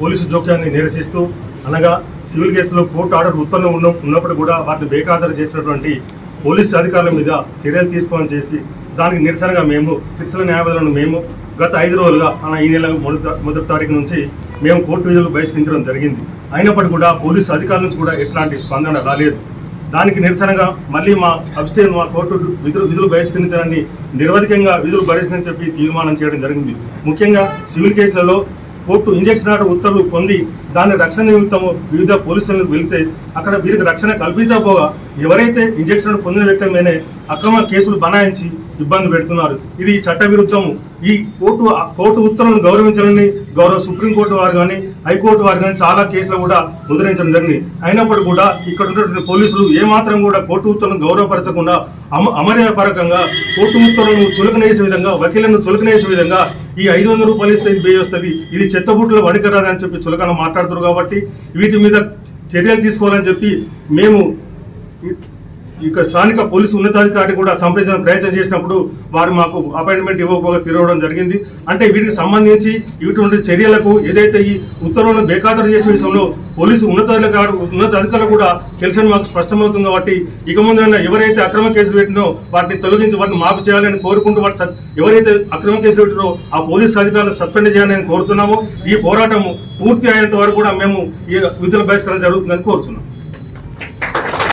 Police జోక్యాన్ని నిరసిస్తూ అనగా civil కేసులో కోర్టు ఆర్డర్ ఉత్తర్వులు ఉన్న ఉన్నప్పుడు కూడా వాటిని బేఖాతరు చేసినటువంటి పోలీసు అధికారుల మీద చర్యలు తీసుకోవాలని చేసి దానికి నిరసనగా మేము శిక్షల న్యాయవాదులను మేము గత ఐదు రోజులుగా మన ఈ నెల మొదటి మొదటి తారీఖు నుంచి మేము కోర్టు విధులు బహిష్కరించడం జరిగింది. అయినప్పటికీ కూడా పోలీసు అధికారుల నుంచి కూడా ఎట్లాంటి స్పందన రాలేదు. దానికి నిరసనగా మళ్ళీ మా అబ్స్టేన్ మా కోర్టు విధులు విధులు బహిష్కరించాలని నిరవధికంగా విధులు బహిష్కరించని చెప్పి తీర్మానం చేయడం జరిగింది. ముఖ్యంగా సివిల్ కేసులలో కోర్టు ఇంజక్షన్ ఆర్డర్ ఉత్తర్వులు పొంది దాని రక్షణ నిమిత్తం వివిధ పోలీసులకు వెళితే అక్కడ వీరికి రక్షణ కల్పించకపోగా ఎవరైతే ఇంజక్షన్ పొందిన వ్యక్తి మీదనే అక్రమ కేసులు బనాయించి ఇబ్బంది పెడుతున్నారు. ఇది చట్ట విరుద్ధము. ఈ కోర్టు కోర్టు ఉత్తర్వులను గౌరవించాలని గౌరవ సుప్రీంకోర్టు వారు కానీ హైకోర్టు వారు కానీ చాలా కేసులు కూడా ముద్రించడం జరిగింది. అయినప్పటికీ కూడా ఇక్కడ ఉన్నటువంటి పోలీసులు ఏమాత్రం కూడా కోర్టు ఉత్తర్వులను గౌరవపరచకుండా అమ అమర్యాపరకంగా కోర్టు ఉత్తర్వులను చులకనేసే విధంగా వకీలను చులకనేసే విధంగా ఈ ఐదు వందల రూపాయలు ఇస్తే ఇది బేయి వస్తుంది ఇది చెత్తబుట్లో వణికరాదని చెప్పి చులకన మాట్లాడుతున్నారు కాబట్టి వీటి మీద చర్యలు తీసుకోవాలని చెప్పి మేము ఇక స్థానిక పోలీసు ఉన్నతాధికారి కూడా సంప్రదించిన ప్రయత్నం చేసినప్పుడు వారు మాకు అపాయింట్మెంట్ ఇవ్వకపోగా తిరగడం జరిగింది. అంటే వీటికి సంబంధించి ఇటువంటి చర్యలకు ఏదైతే ఈ ఉత్తర్వులను బేఖాతరు చేసే విషయంలో పోలీసు ఉన్నతాధికారు ఉన్నతాధికారులు కూడా తెలిసిన మాకు స్పష్టమవుతుంది కాబట్టి ఇక ముందైనా ఎవరైతే అక్రమ కేసులు పెట్టినో వాటిని తొలగించి వాటిని మాపు చేయాలని కోరుకుంటూ వాటి ఎవరైతే అక్రమ కేసులు పెట్టినో ఆ పోలీసు అధికారులు సస్పెండ్ చేయాలని కోరుతున్నాము. ఈ పోరాటం పూర్తి అయ్యేంత వరకు కూడా మేము ఈ విధుల బహిష్కరణ జరుగుతుందని కోరుతున్నాం.